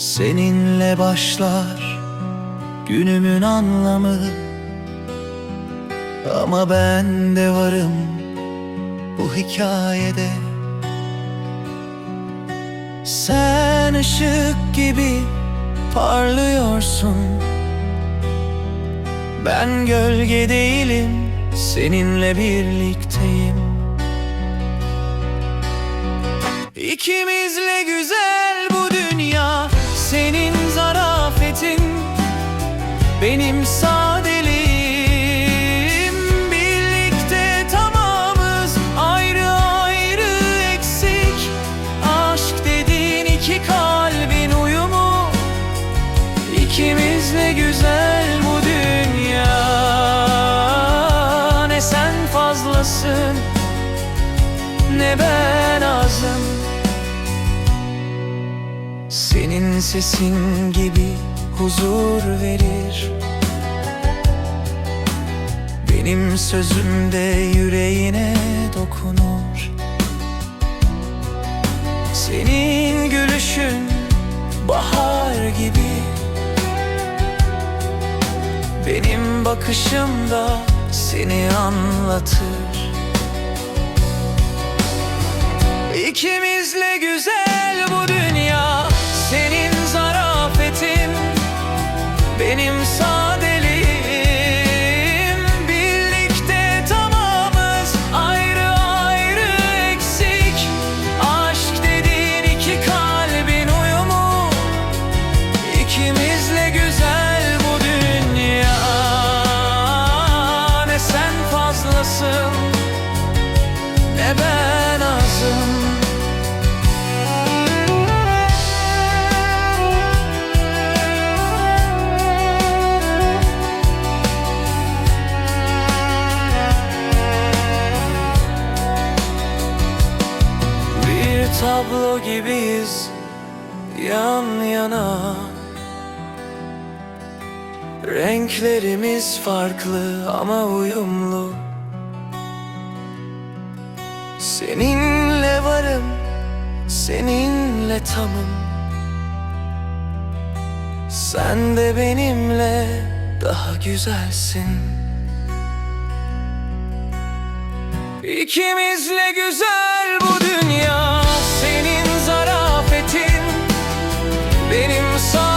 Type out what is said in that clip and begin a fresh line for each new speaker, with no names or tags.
Seninle başlar günümün anlamı. Ama ben de varım bu hikayede. Sen ışık gibi parlıyorsun. Ben gölge değilim seninle birlikteyim. İkimizle güzel Benim sadeliğim senin sesin gibi huzur verir. Benim sözüm de yüreğine dokunur. Senin gülüşün bahar gibi. Benim bakışım da seni anlatır Benim sadeliğim tablo gibiyiz yan yana. Renklerimiz farklı ama uyumlu. Seninle varım, seninle tamım. Sen de benimle daha güzelsin. İkimizle güzel bu dünya Senin zarafetin. Benim sadeliğim